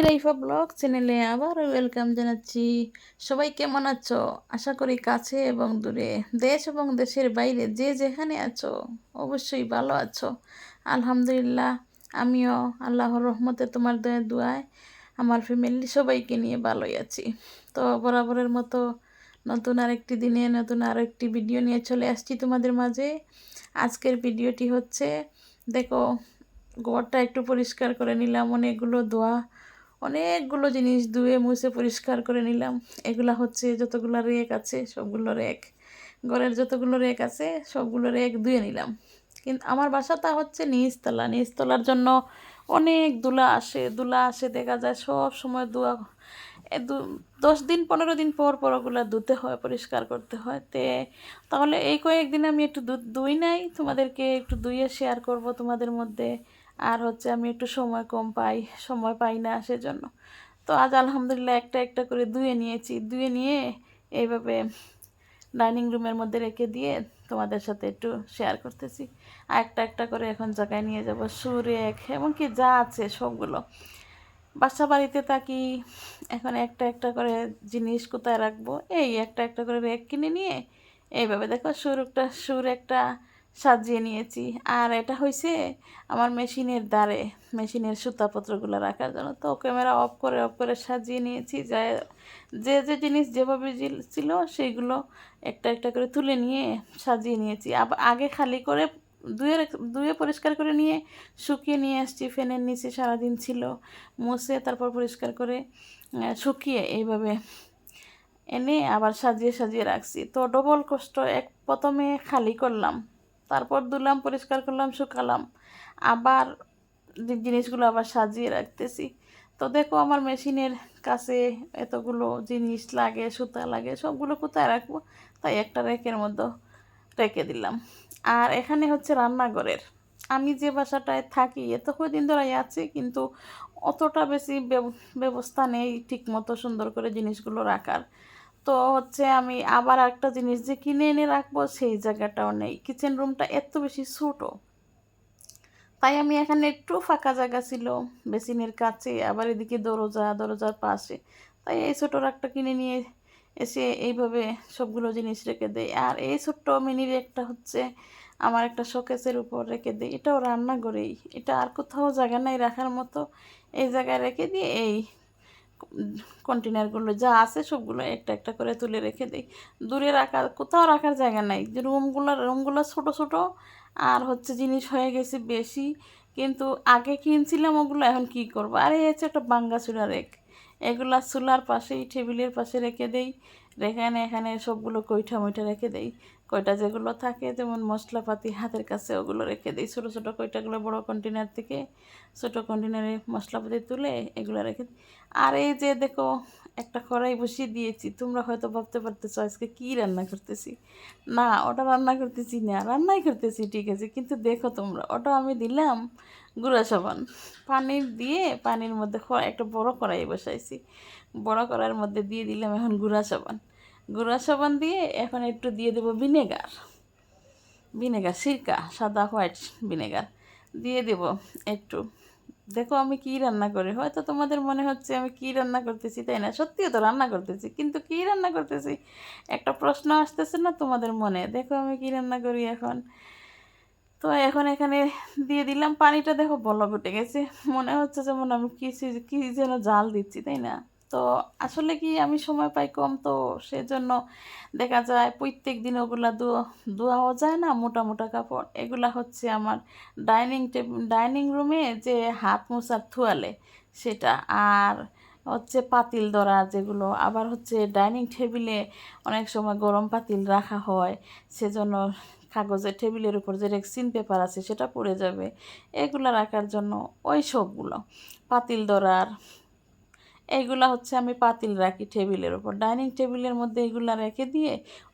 হিরাইফা blog চ্যানেলে আবার welcome জানাচ্ছি। সবাই কেমন আছো? আশা করি কাছে এবং দূরে। দেশ এবং দেশের বাইরে যে যেখানে আছো, অবশ্যই ভালো আছো। আলহামদুলিল্লাহ, আমিও আল্লাহর রহমতে তোমার দয়া, দোয়ায়, আমার ফ্যামিলি সবাইকে নিয়ে ভালোই আছি। তো বরাবরের মতো নতুন আরেকটি দিনে, নতুন আরও একটি ভিডিও নিয়ে চলে আসছি তোমাদের মাঝে। আজকের ভিডিওটি হচ্ছে, দেখো, ঘরটা একটু পরিষ্কার করে নিলাম, অনেকগুলো ধোয়া অনেকগুলো জিনিস ধুয়ে, মুছে, পরিষ্কার করে নিলাম। এগুলা হচ্ছে যতগুলো রেক আছে, সবগুলো রেক। ঘরের যতগুলো রেক আছে, সবগুলো রেক ধুয়ে নিলাম। কিন্তু আমার বাসাটা হচ্ছে নিচতলা। নিচতলার জন্য অনেক দুলা আসে। দুলা আসে, দেখা যায় সব সময় দুয়া দশ দিন, পনেরো দিন পর পর ওগুলো ধুতে হয়, পরিষ্কার করতে হয়। তে, তাহলে এই কয়েকদিন আমি একটু ধুই নাই। তোমাদেরকে একটু ধুয়ে শেয়ার করব তোমাদের মধ্যে। আর হচ্ছে আমি একটু সময় কম পাই, সময় পাই না সেজন্য। তো আজ আলহামদুলিল্লাহ একটা একটা করে ধুয়ে নিয়েছি। ধুয়ে নিয়ে এইভাবে ডাইনিং রুমের মধ্যে রেখে দিয়ে তোমাদের সাথে একটু শেয়ার করতেছি। আর একটা একটা করে এখন জায়গায় নিয়ে যাব। সুরেখ এমনকি যা আছে সবগুলো। বাসা বাড়িতে থাকি, এখন একটা একটা করে জিনিস কোথায় রাখব? এই একটা একটা করে রেক কিনে নিয়ে এইভাবে দেখো সুর একটা সুর একটা সাজিয়ে নিয়েছি। আর এটা হয়েছে আমার মেশিনের দ্বারে, মেশিনের সুতাপত্রগুলো রাখার জন্য। তো ক্যামেরা অফ করে অফ করে সাজিয়ে নিয়েছি। যা যে যে জিনিস যেভাবে ছিল সেইগুলো একটা একটা করে তুলে নিয়ে সাজিয়ে নিয়েছি। আবার আগে খালি করে ধুয়ে ধুয়ে পরিষ্কার করে নিয়ে শুকিয়ে নিয়ে আসছি। ফ্যানের নিচে সারাদিন ছিল। মুছে তারপর পরিষ্কার করে শুকিয়ে এইভাবে এনে আবার সাজিয়ে সাজিয়ে রাখছি। তো ডবল কষ্ট, এক প্রথমে খালি করলাম। তারপর ধুলাম, পরিষ্কার করলাম, শুকালাম। আবার জিনিসগুলো আবার সাজিয়ে রাখতেছি। তো দেখো আমার মেশিনের কাছে এতগুলো জিনিস লাগে, সুতা লাগে, সবগুলো কোথায় রাখব? তাই একটা রেকের মধ্যে রেখে দিলাম। আর এখানে হচ্ছে রান্নাঘরের। আমি যে বাসাটায় থাকি এত কদিন ধরাই আছে, কিন্তু অতটা বেশি ব্যবস্থা নেই ঠিক মতো সুন্দর করে জিনিসগুলো রাখার। তো হচ্ছে আমি আবার একটা জিনিস যে কিনে এনে রাখব, সেই জায়গাটাও নেই। কিচেন রুমটা এত বেশি ছোটো। তাই আমি এখানে একটু ফাঁকা জায়গা ছিল, বেসিনের কাছে, আবার এদিকে দরজা, দরজার পাশে। তাই এই ছোটো রাগটা কিনে নিয়ে এসে এইভাবে সবগুলো জিনিস রেখে দেয় আর এই ছোট্ট মিনির একটা হচ্ছে আমার একটা শোকেসের উপর রেখে দেয় এটাও রান্নাঘরেই। এটা আর কোথাও জায়গা নাই রাখার মতো। এই জায়গায় রেখে দিয়ে এই কন্টেনারগুলো যা আছে সবগুলো একটা একটা করে তুলে রেখে দিই। দূরে রাখার, কোথাও রাখার জায়গা নাই। যে রুমগুলো রুমগুলো ছোটো ছোটো, আর হচ্ছে জিনিস হয়ে গেছে বেশি। কিন্তু আগে কিনছিলাম ওগুলো, এখন কি করব? আরে হচ্ছে একটা বাঙ্গা চুলা রেখ এগুলা চুলার পাশেই, টেবিলের পাশে রেখে দেই। রেখে এখানে সবগুলো কইঠা মইঠা রেখে দেই। কয়টা যেগুলো থাকে, যেমন মশলাপাতি হাতের কাছে ওগুলো রেখে দিই। ছোটো ছোটো কয়টাগুলো বড় কন্টেনার থেকে ছোটো কন্টেনারে মশলাপাতি তুলে এগুলো রেখে দিই। আর এই যে দেখো, একটা কড়াই বসিয়ে দিয়েছি। তোমরা হয়তো ভাবতে পারতেছো, আজকে কী রান্না করতেছি? না, ওটা রান্না করতেছি না, রান্নাই করতেছি, ঠিক আছে। কিন্তু দেখো তোমরা, ওটা আমি দিলাম গুঁড়া সাবান। পানি দিয়ে পানির মধ্যে একটা বড় কড়াই বসাইছি। বড় কড়াইয়ের মধ্যে দিয়ে দিলাম এখন গুঁড়া সাবান। গুঁড়া সাবান দিয়ে এখন একটু দিয়ে দেবো ভিনেগার। ভিনেগার, সিরকা, সাদা হোয়াইট ভিনেগার। দিয়ে দেব একটু। দেখো আমি কি রান্না করি। হয়তো তোমাদের মনে হচ্ছে আমি কি রান্না করতেছি, তাই না? সত্যিও তো রান্না করতেছি, কিন্তু কি রান্না করতেছি? একটা প্রশ্ন আসতেছে না তোমাদের মনে? দেখো আমি কি রান্না করি এখন। তো এখন এখানে দিয়ে দিলাম। পানিটা দেখো বলক উঠে গেছে। মনে হচ্ছে যেমন আমি কিছু কি যেন জাল দিচ্ছি, তাই না? তো আসলে কি আমি সময় পাই কম? তো সেজন্য দেখা যায় প্রত্যেক দিন ওগুলা ধোয়াও যায় না, মোটা মোটা কাপড়। এগুলা হচ্ছে আমার ডাইনিং টেবিল ডাইনিং রুমে যে হাত মোছার থুয়ালে সেটা। আর হচ্ছে পাতিল ধরা যেগুলো, আবার হচ্ছে ডাইনিং টেবিলে অনেক সময় গরম পাতিল রাখা হয়, সেজন্য কাগজের টেবিলের উপর যে রেক্সিন পেপার আছে সেটা পড়ে যাবে। এগুলো রাখার জন্য ওই সবগুলো। পাতিল ধরার এইগুলা হচ্ছে আমি পাতিল রাখি টেবিলের ওপর ডাইনিং টেবিলের মধ্যে এগুলা রেখে দিয়ে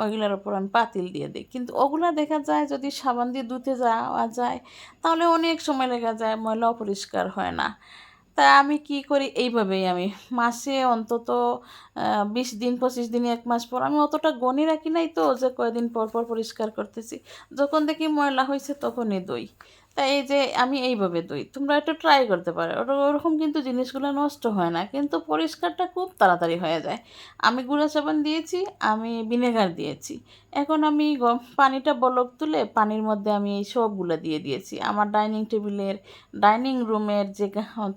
ওইগুলোর ওপর আমি পাতিল দিয়ে দিই। কিন্তু ওগুলা দেখা যায় যদি সাবান দিয়ে ধুতে যাওয়া যায়, তাহলে অনেক সময় লেগে যায় ময়লা অপরিষ্কার হয় না। তা আমি কি করি? এইভাবেই আমি মাসে অন্তত বিশ দিন, পঁচিশ দিন, এক মাস পর আমি অতটা গনি রাখি নাই তো যে কয়দিন পর পর পরিষ্কার করতেছি। যখন দেখি ময়লা হয়েছে তখনই দই তাই এই যে আমি এইভাবে ধুই, তোমরা একটু ট্রাই করতে পারো। ওরকম কিন্তু জিনিসগুলো নষ্ট হয় না, কিন্তু পরিষ্কারটা খুব তাড়াতাড়ি হয়ে যায়। আমি গুঁড়া সাবান দিয়েছি, আমি ভিনেগার দিয়েছি। এখন আমি পানিটা বলক তুলে পানির মধ্যে আমি এই সবগুলো দিয়ে দিয়েছি। আমার ডাইনিং টেবিলের ডাইনিং রুমের যে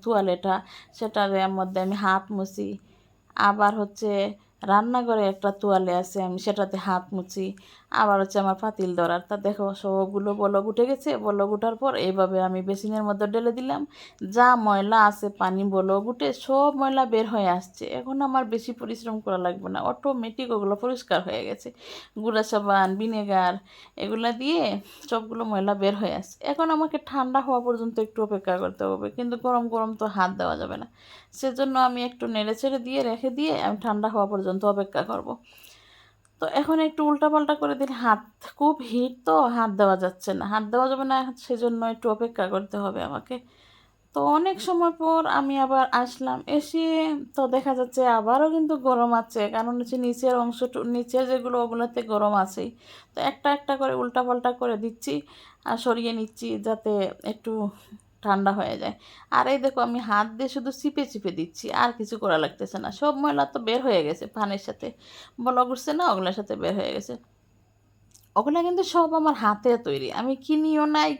তোয়ালেটা সেটার মধ্যে আমি হাত মুছি। আবার হচ্ছে রান্নাঘরে একটা তোয়ালে আছে, আমি সেটাতে হাত মুছি। আবার হচ্ছে আমার পাতিল ধরার। তা দেখো, সবগুলো বলক উঠে গেছে। বলক উঠার পর এইভাবে আমি বেসিনের মধ্যে ঢেলে দিলাম। যা ময়লা আছে, পানি, বলক উঠে সব ময়লা বের হয়ে আসছে। এখন আমার বেশি পরিশ্রম করা লাগবে না। অটোমেটিক ওগুলো পরিষ্কার হয়ে গেছে। গুঁড়া সাবান, ভিনেগার এগুলো দিয়ে সবগুলো ময়লা বের হয়ে আসছে। এখন আমাকে ঠান্ডা হওয়া পর্যন্ত একটু অপেক্ষা করতে হবে। কিন্তু গরম গরম তো হাত দেওয়া যাবে না। সেজন্য আমি একটু নেড়ে ছেড়ে দিয়ে, রেখে দিয়ে আমি ঠান্ডা হওয়া পর্যন্ত অপেক্ষা করব। তো এখন একটু উল্টাপাল্টা করে দিন। হাত খুব হিট তো, হাত দেওয়া যাচ্ছে না। হাত দেওয়া যাবে না, সেজন্য একটু অপেক্ষা করতে হবে আমাকে। তো অনেক সময় পর আমি আবার আসলাম। এসে তো দেখা যাচ্ছে আবারও কিন্তু গরম আছে। কারণ হচ্ছে নিচের অংশ নিচের যেগুলো ওগুলোতে গরম আছেই। তো একটা একটা করে উল্টাপাল্টা করে দিচ্ছি আর সরিয়ে নিচ্ছি যাতে একটু ঠান্ডা হয়ে যায়। আর এই দেখো, আমি হাত দিয়ে শুধু চিপে চিপে দিচ্ছি, আর কিছু করা লাগতেছে না। সব ময়লা তো বের হয়ে গেছে পানির সাথে। বলা উঠছে না, ওগুলোর সাথে বের হয়ে গেছে। ওগুলো কিন্তু সব আমার হাতে তৈরি। আমি কিনিও নাই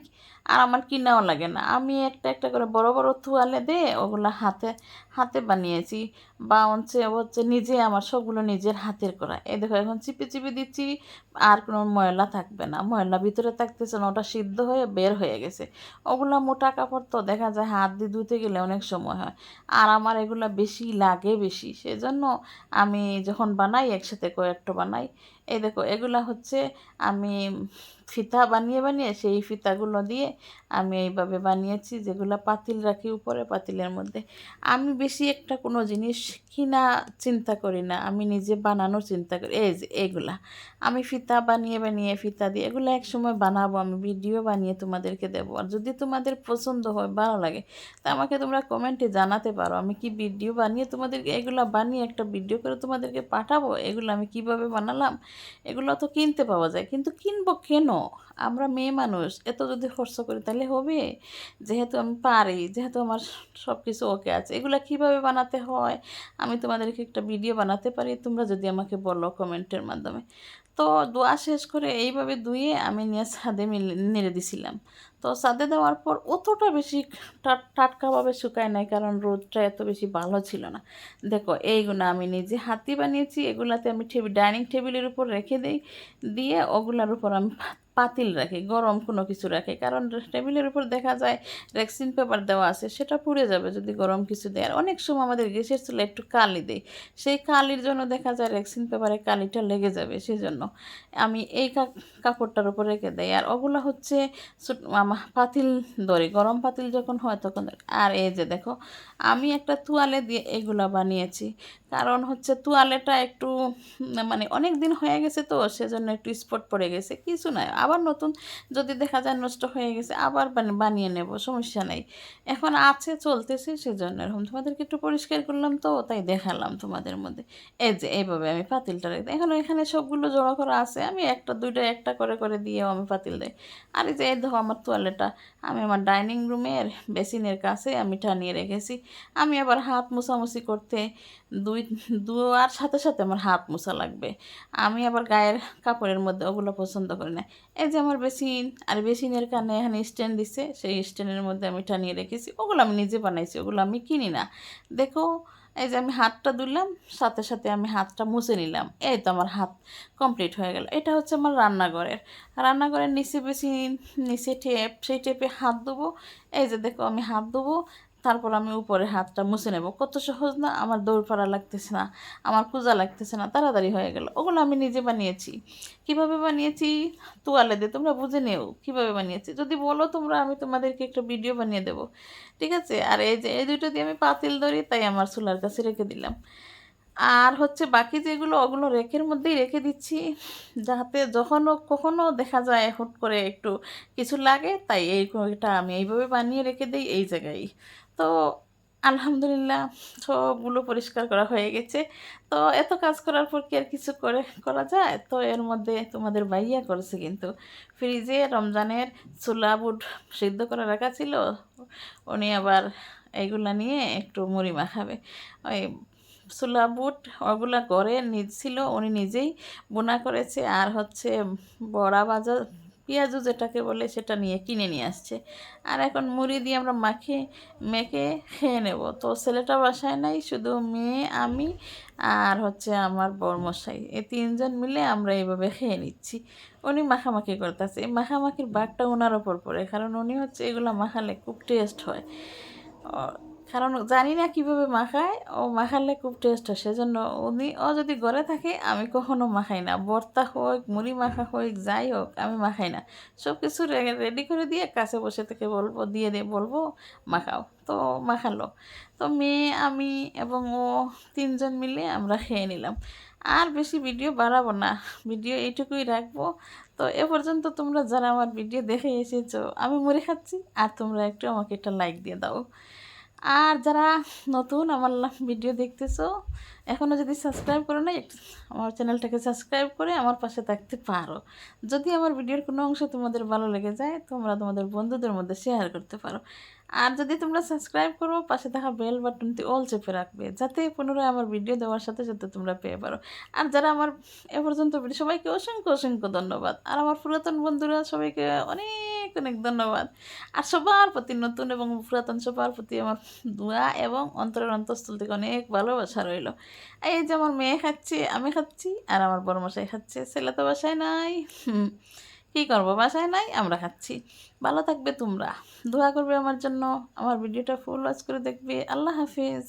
আর আমার কিনাও লাগে না। আমি একটা একটা করে বড় বড় তুয়ালে দিয়ে ওগুলো হাতে হাতে বানিয়েছি। বা হচ্ছে হচ্ছে নিজে আমার সবগুলো নিজের হাতের করা। এই দেখো, এখন চিপে চিপে দিচ্ছি, আর কোনো ময়লা থাকবে না। ময়লা ভিতরে থাকতেছে না, ওটা সিদ্ধ হয়ে বের হয়ে গেছে। ওগুলো মোটা কাপড় তো, দেখা যায় হাত দিয়ে ধুতে গেলে অনেক সময় হয়। আর আমার এগুলো বেশি লাগে বেশি, সেজন্য আমি যখন বানাই, একসাথে কয়েকটা বানাই। এই দেখো, এগুলা হচ্ছে আমি ফিতা বানিয়ে বানিয়ে সেই ফিতাগুলো দিয়ে আমি এইভাবে বানিয়েছি, যেগুলো পাতিল রাখি উপরে পাতিলের মধ্যে। আমি বেশি একটা কোনো জিনিস কিনা চিন্তা করি না, আমি নিজে বানানোর চিন্তা করি। এই যে এগুলা। আমি ফিতা বানিয়ে বানিয়ে ফিতা দিয়ে এগুলো এক সময় বানাবো, আমি ভিডিও বানিয়ে তোমাদেরকে দেবো। আর যদি তোমাদের পছন্দ হয়, ভালো লাগে, তা আমাকে তোমরা কমেন্টে জানাতে পারো। আমি কি ভিডিও বানিয়ে তোমাদেরকে এগুলো বানিয়ে একটা ভিডিও করে তোমাদেরকে পাঠাবো? এগুলো আমি কীভাবে বানালাম? এগুলো তো কিনতে পাওয়া যায়, কিন্তু কিনবো কেন? আমরা মেয়ে মানুষ, এত যদি খরচ করি তাহলে হবে? যেহেতু আমি পারি, যেহেতু আমার সব কিছু ওকে আছে, এগুলো কীভাবে বানাতে হয়? আমি তোমাদেরকে একটা ভিডিও বানাতে পারি, তোমরা যদি আমাকে বলো কমেন্টের মাধ্যমে। তো দোয়া শেষ করে এইভাবে ধুয়ে আমি নিয়ে ছাদে নেড়ে দিছিলাম। তো ছাদে দেওয়ার পর অতটা বেশি টাটকাভাবে শুকায় নাই কারণ রোদটা এত বেশি ভালো ছিল না। দেখো, এইগুলো আমি নিজে হাতি বানিয়েছি, এগুলাতে আমি টেবিল ডাইনিং টেবিলের উপর রেখে দিই, দিয়ে ওগুলার উপর আমি পাতিল রাখি, গরম কোনো কিছু রাখি। কারণ টেবিলের উপর দেখা যায় রেক্সিন পেপার দেওয়া আছে, সেটা পুড়ে যাবে যদি গরম কিছু দেয়। আর অনেক সময় আমাদের গ্যাসের চুলা একটু কালি দেয় সেই কালির জন্য দেখা যায় রেক্সিন পেপারে কালিটা লেগে যাবে সেই জন্য আমি এই কাপড়টার উপর রেখে দেয় আর ওগুলো হচ্ছে পাতিল ধরি গরম পাতিল যখন হয় তখন আর এই যে দেখো, আমি একটা তুয়ালে দিয়ে এগুলো বানিয়েছি। কারণ হচ্ছে তুয়ালেটা একটু মানে অনেক দিন হয়ে গেছে তো, সেজন্য একটু স্পট পড়ে গেছে। কিছু নয় আবার নতুন যদি দেখা যায় নষ্ট হয়ে গেছে, আবার বানি- বানিয়ে নেব, সমস্যা নেই। এখন আছে, চলতেছে, সেজন্য এরকম। তোমাদেরকে একটু পরিষ্কার করলাম তো, তাই দেখালাম তোমাদের মধ্যে। এই যে, এইভাবে আমি পাতিলটা রেখে। এখন এখানে সবগুলো জড়ো করা আছে, আমি একটা, দুইটা, একটা করে করে দিয়েও আমি পাতিল দেয় আর এই যে, এই দেখো আমার তোয়ালেটা, আমি আমার ডাইনিং রুমের বেসিনের কাছে আমি টানিয়ে রেখেছি। আমি আবার হাত মোছামুছি করতে দুই দুয়ার সাথে সাথে আমার হাত মোছা লাগবে। আমি আবার গায়ের কাপড়ের মধ্যে ওগুলো পছন্দ করি না। এই যে আমার বেসিন, আর বেসিনের কানে এখানে স্ট্যান্ড দিছে, সেই স্ট্যান্ডের মধ্যে আমি টানিয়ে রেখেছি। ওগুলো আমি নিজে বানাইছি, ওগুলো আমি কিনি না। দেখো, এই যে আমি হাতটা ধুলাম, সাথে সাথে আমি হাতটা মুছে নিলাম। এই তো আমার হাত কমপ্লিট হয়ে গেল। এটা হচ্ছে আমার রান্নাঘরের। রান্নাঘরের নিচে বেশি নিচে টেপ, সেই টেপে হাত দেবো এই যে দেখো, আমি হাত দেবো তারপর আমি উপরে হাতটা মুছে নেব। কত সহজ না, আমার দৌড় পাড়া লাগতেছে না, আমার পূজা লাগতেছে না, তাড়াতাড়ি হয়ে গেল। ওগুলো আমি নিজে বানিয়েছি। কীভাবে বানিয়েছি? তোয়ালে দিয়ে, তোমরা বুঝে নেও কীভাবে বানিয়েছি। যদি বলো তোমরা, আমি তোমাদেরকে একটা ভিডিও বানিয়ে দেবো। ঠিক আছে? আর এই যে, এই দুটো দিয়ে আমি পাতিল ধরি, তাই আমার চুলার কাছে রেখে দিলাম। আর হচ্ছে বাকি যেগুলো ওগুলো রেকের মধ্যেই রেখে দিচ্ছি, যাতে যখনও কখনও দেখা যায় হুট করে একটু কিছু লাগে, তাই এই এটা আমি এইভাবে বানিয়ে রেখে দিই এই জায়গায়। তো আলহামদুলিল্লাহ সবগুলো পরিষ্কার করা হয়ে গেছে। তো এত কাজ করার পর কি আর কিছু করে, করা যায়? তো এর মধ্যে তোমাদের ভাইয়া করেছে কিন্তু। ফ্রিজে রমজানের ছোলা বুট সিদ্ধ করে রাখা ছিল, উনি আবার এইগুলা নিয়ে একটু মুড়ি মাখাবে। ওই ছোলা বুট ওগুলা করে ছিল, উনি নিজেই বোনা করেছে। আর হচ্ছে বড়া ভাজা, পেঁয়াজু যেটাকে বলে সেটা নিয়ে কিনে নিয়ে আসছে। আর এখন মুড়ি দিয়ে আমরা মাখে, মেখে খেয়ে নেব। তো ছেলেটা বাসায় নাই, শুধু মেয়ে, আমি আর হচ্ছে আমার বরমশাই। এই তিনজন মিলে আমরা এইভাবে খেয়ে নিচ্ছি। উনি মাখামাখি করতেছে। এই মাখামাখির বাঘটা ওনার ওপর পড়ে, কারণ উনি হচ্ছে এগুলো মাখালে খুব টেস্ট হয়। কারণ জানি না কীভাবে মাখায়। ও মাখালে খুব টেস্ট হয়, সেজন্য উনি, ও যদি ঘরে থাকে, আমি কখনো মাখাই না। ভর্তা হোক, মুড়ি মাখা হোক, যাই হোক, আমি মাখাই না। সব কিছু রেডি করে দিয়ে কাছে বসে থেকে বলব, দিয়ে দিয়ে বলব, মাখাও। তো মাখালো। তো মেয়ে, আমি এবং ও তিনজন মিলে আমরা খেয়ে নিলাম। আর বেশি ভিডিও বাড়াবো না। ভিডিও এইটুকুই রাখব। তো এ পর্যন্ত তোমরা যারা আমার ভিডিও দেখে এসেছ, আমি মুড়ি খাচ্ছি, আর তোমরা একটু আমাকে একটা লাইক দিয়ে দাও। আর যারা নতুন আমার ভিডিও দেখতেছো এখনও যদি সাবস্ক্রাইব করো না আমার চ্যানেলটাকে সাবস্ক্রাইব করে আমার পাশে থাকতে পারো। যদি আমার ভিডিওর কোনো অংশ তোমাদের ভালো লেগে যায়, তোমরা তোমাদের বন্ধুদের মধ্যে শেয়ার করতে পারো। আর যদি তোমরা সাবস্ক্রাইব করো, পাশে থাকা বেল বাটনটি অল চেপে রাখবে, যাতে পুনরায় আমার ভিডিও দেওয়ার সাথে সাথে তোমরা পেয়ে পারো। আর যারা আমার এ পর্যন্ত সবাইকে অসংখ্য অসংখ্য ধন্যবাদ। আর আমার পুরাতন বন্ধুরা, সবাইকে অনেক অনেক অনেক ধন্যবাদ। আর সবার প্রতি নতুন এবং পুরাতন সবার প্রতি আমার দোয়া এবং অন্তরের অন্তঃস্থল থেকে অনেক ভালোবাসা রইল। এই যে আমার মেয়ে খাচ্ছে, আমি খাচ্ছি আর আমার বড় মশাই খাচ্ছে। ছেলে তো বাসায় নাই। কী করব? বাসায় নাই, আমরা খাচ্ছি। ভালো থাকবে তোমরা। দোয়া করবে আমার জন্য। আমার ভিডিওটা ফুল ওয়াচ করে দেখবে। আল্লাহ হাফিজ।